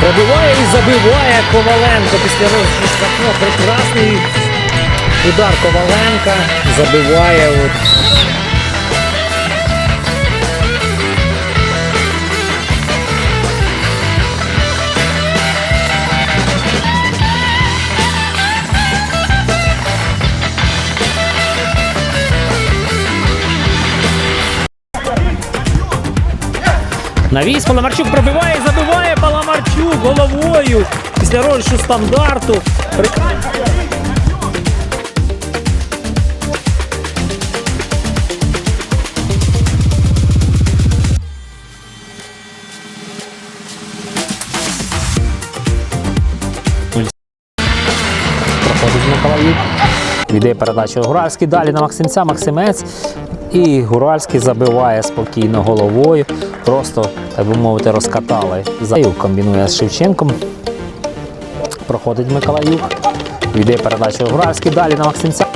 Пробиває і забиває Коваленко після розшукно. Прекрасний удар Коваленка. Забиває. От. Навіс Паламарчук пробиває, забиває Паламарчук головою після розшу стандарту. Проходить Миколаїв. Віддає передачу. Далі на Максимця Максимець. І Гуральський забиває спокійно головою. Просто, так би мовити, розкатали. Заїв комбінує з Шевченком. Проходить Миколаїв. Йде передача Гуральський. Далі на Максимця.